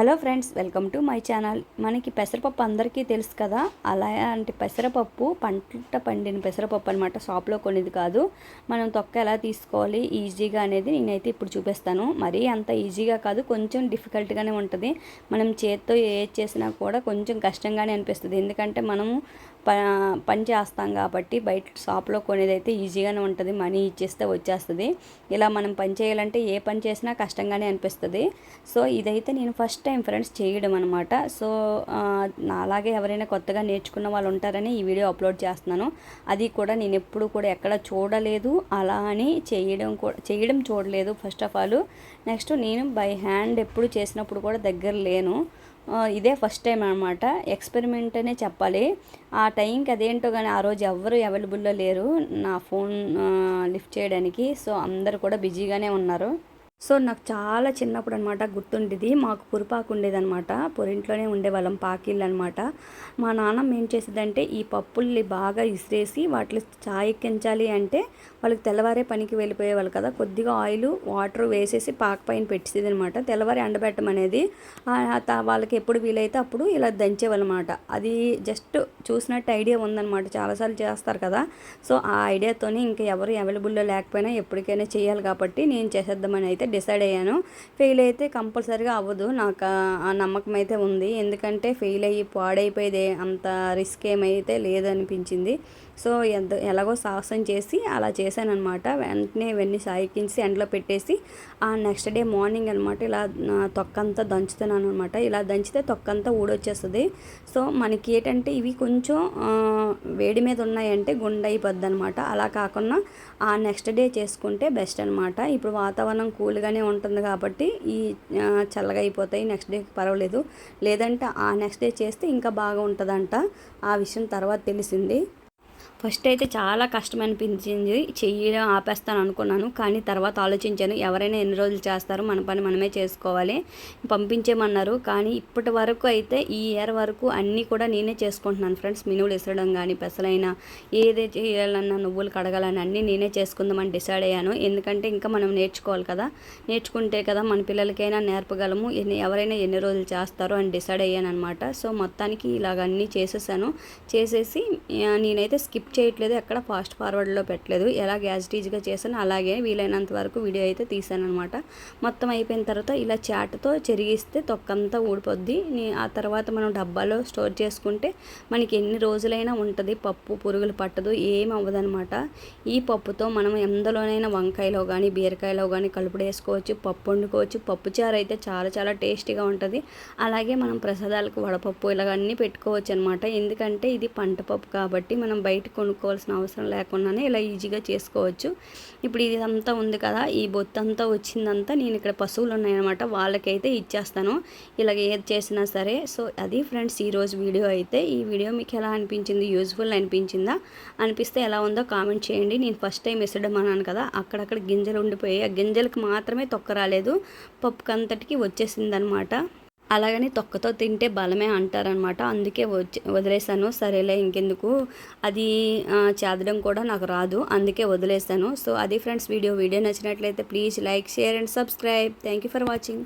Hello friends welcome to my channel. మనకి పెసరపప్పు అందరికీ తెలుసు కదా? అలాంటి పెసరపప్పు పంట పండిన పెసరపప్పు అనమాట షాప్లో కొనేది కాదు. మనం తొక్క ఎలా తీసుకోవాలి ఈజీగా అనేది నేనైతే ఇప్పుడు చూపిస్తాను. మరీ అంత ఈజీగా కాదు కొంచెం డిఫికల్ట్గానే ఉంటుంది. మనం చేత్తో ఏది చేసినా కూడా కొంచెం కష్టంగానే అనిపిస్తుంది. ఎందుకంటే మనము ప పని చేస్తాం కాబట్టి బయట షాప్లో కొనేదైతే ఈజీగానే ఉంటుంది. మనీ ఇచ్చేస్తే వచ్చేస్తుంది. ఇలా మనం పని చేయాలంటే ఏ పని చేసినా కష్టంగానే అనిపిస్తుంది. సో ఇదైతే నేను ఫస్ట్ టైం ఫ్రెండ్స్ చేయడం అనమాట సో నా అలాగే ఎవరైనా కొత్తగా నేర్చుకున్న వాళ్ళు ఉంటారని ఈ వీడియో అప్లోడ్ చేస్తున్నాను. అది కూడా నేను ఎప్పుడు కూడా ఎక్కడ చూడలేదు. అలా అని చేయడం కూడా చేయడం చూడలేదు ఫస్ట్ ఆఫ్ ఆల్. నెక్స్ట్ నేను బై హ్యాండ్ ఎప్పుడు చేసినప్పుడు కూడా దగ్గర లేను. ఇదే ఫస్ట్ టైం అనమాట ఎక్స్పెరిమెంట్ అనే చెప్పాలి. ఆ టైంకి అదేంటో కానీ ఆ రోజు ఎవరు అవైలబుల్లో లేరు. నా ఫోన్ లిఫ్ట్ చేయడానికి. సో అందరు కూడా బిజీగానే ఉన్నారు. సో నాకు చాలా చిన్నప్పుడు అనమాట గుర్తుండేది. మాకు పురిపాకు ఉండేదనమాట. పొరింట్లోనే ఉండేవాళ్ళం పాకిళ్ళు అనమాట మా నాన్నమ్మ ఏం చేసేదంటే ఈ పప్పుల్ని బాగా ఇసిరేసి వాటిని చాయ్ ఎక్కించాలి అంటే వాళ్ళకి తెల్లవారే పనికి వెళ్ళిపోయేవాళ్ళు కదా. కొద్దిగా ఆయిల్ వాటర్ వేసేసి పాక పైన పెట్టేది అనమాట తెల్లవారి ఎండబెట్టడం అనేది వాళ్ళకి ఎప్పుడు వీలైతే అప్పుడు ఇలా దంచేవాళ్ళమాట. అది జస్ట్ చూసినట్టు ఐడియా ఉందన్నమాట చాలాసార్లు చేస్తారు కదా. సో ఆ ఐడియాతోనే ఇంకా ఎవరు అవైలబుల్లో లేకపోయినా ఎప్పటికైనా చేయాలి కాబట్టి నేను చేసేద్దామని అయితే డిసైడ్ అయ్యాను. ఫెయిల్ అయితే కంపల్సరీగా అవ్వదు. నాకు ఆ- ఆ నమ్మకం అయితే ఉంది. ఎందుకంటే ఫెయిల్ అయ్యి పాడైపోయేదే అంత రిస్క్ ఏమైతే లేదనిపించింది. సో ఎంత ఎలాగో సాహసం చేసి అలా చేశానమాట అనమాట వెంటనే ఇవన్నీ సాయికించి ఎండలో పెట్టేసి ఆ నెక్స్ట్ డే మార్నింగ్ అనమాట ఇలా నా తొక్కంతా దంచుతున్నాను అనమాట ఇలా దంచితే తొక్కంతా ఊడొచ్చేస్తుంది. సో మనకి ఏంటంటే ఇవి కొంచెం వేడి మీద ఉన్నాయంటే గుండె అయిపోద్ది అనమాట అలా కాకుండా ఆ నెక్స్ట్ డే చేసుకుంటే బెస్ట్ అనమాట ఇప్పుడు వాతావరణం కూల్గానే ఉంటుంది కాబట్టి ఈ చల్లగా అయిపోతాయి నెక్స్ట్ డే పర్వాలేదు. లేదంటే ఆ నెక్స్ట్ డే చేస్తే ఇంకా బాగా ఉంటుందంట ఆ విషయం తర్వాత తెలిసింది. ఫస్ట్ అయితే చాలా కష్టం అనిపించింది చెయ్యడం ఆపేస్తాను అనుకున్నాను. కానీ తర్వాత ఆలోచించాను ఎవరైనా ఎన్ని రోజులు చేస్తారు మన పని మనమే చేసుకోవాలి. పంపించేమన్నారు కానీ ఇప్పటి వరకు అయితే ఈ ఇయర్ వరకు అన్నీ కూడా నేనే చేసుకుంటున్నాను ఫ్రెండ్స్. మినువులు ఇసరడం కానీ పెసలైనా ఏదే చేయాలన్నా నువ్వులు కడగాలని అన్నీ నేనే చేసుకుందామని డిసైడ్ అయ్యాను. ఎందుకంటే ఇంకా మనం నేర్చుకోవాలి కదా. నేర్చుకుంటే కదా మన పిల్లలకైనా నేర్పగలము. ఎన్ని ఎవరైనా ఎన్ని రోజులు చేస్తారో అని డిసైడ్ అయ్యాను అనమాట సో మొత్తానికి ఇలాగ అన్నీ చేసేసాను. చేసేసి నేనైతే స్కిప్ చేయట్లేదు ఎక్కడ ఫాస్ట్ ఫార్వర్డ్లో పెట్టలేదు. ఎలా గ్యాస్ టీజ్గా చేశాను అలాగే వీలైనంత వరకు వీడియో అయితే తీసాను అనమాట మొత్తం అయిపోయిన తర్వాత ఇలా చాట్తో చెరిగిస్తే తొక్కంతా ఊడిపోద్ది. ఆ తర్వాత మనం డబ్బాలో స్టోర్ చేసుకుంటే మనకి ఎన్ని రోజులైనా ఉంటుంది. పప్పు పురుగులు పట్టదు ఏం అవ్వదనమాట ఈ పప్పుతో మనం ఎందులోనైనా వంకాయలో కానీ బీరకాయలో కానీ కలుపుడు వేసుకోవచ్చు పప్పు వండుకోవచ్చు. పప్పు చారు అయితే చాలా చాలా టేస్టీగా ఉంటుంది. అలాగే మనం ప్రసాదాలకు వడపప్పు ఇలాగ అన్నీ పెట్టుకోవచ్చు అనమాట ఎందుకంటే ఇది పంట పప్పు కాబట్టి మనం బయటకు కొనుక్కోవాల్సిన అవసరం లేకుండానే ఇలా ఈజీగా చేసుకోవచ్చు. ఇప్పుడు ఇదంతా ఉంది కదా ఈ బొత్తంతా వచ్చిందంతా నేను ఇక్కడ పశువులు ఉన్నాయన్నమాట వాళ్ళకైతే ఇచ్చేస్తాను. ఇలాగ ఏది చేసినా సరే. సో అది ఫ్రెండ్స్ ఈరోజు వీడియో అయితే. ఈ వీడియో మీకు ఎలా అనిపించింది? యూజ్ఫుల్ అనిపించిందా? అనిపిస్తే ఎలా ఉందో కామెంట్ చేయండి. నేను ఫస్ట్ టైం ఇసడం అన్నాను కదా అక్కడక్కడ గింజలు ఉండిపోయాయి. ఆ గింజలకు మాత్రమే తొక్క రాలేదు. పప్పుకంతటికి వచ్చేసిందనమాట అలాగని తొక్కతో తింటే బలమే అంటారనమాట. అందుకే వచ్చి వదిలేసాను సరేలే ఇంకెందుకు? అది చేదడం కూడా నాకు రాదు. అందుకే వదిలేసాను సో అది ఫ్రెండ్స్ వీడియో వీడియో నచ్చినట్లయితే please like share and subscribe. Thank you for watching.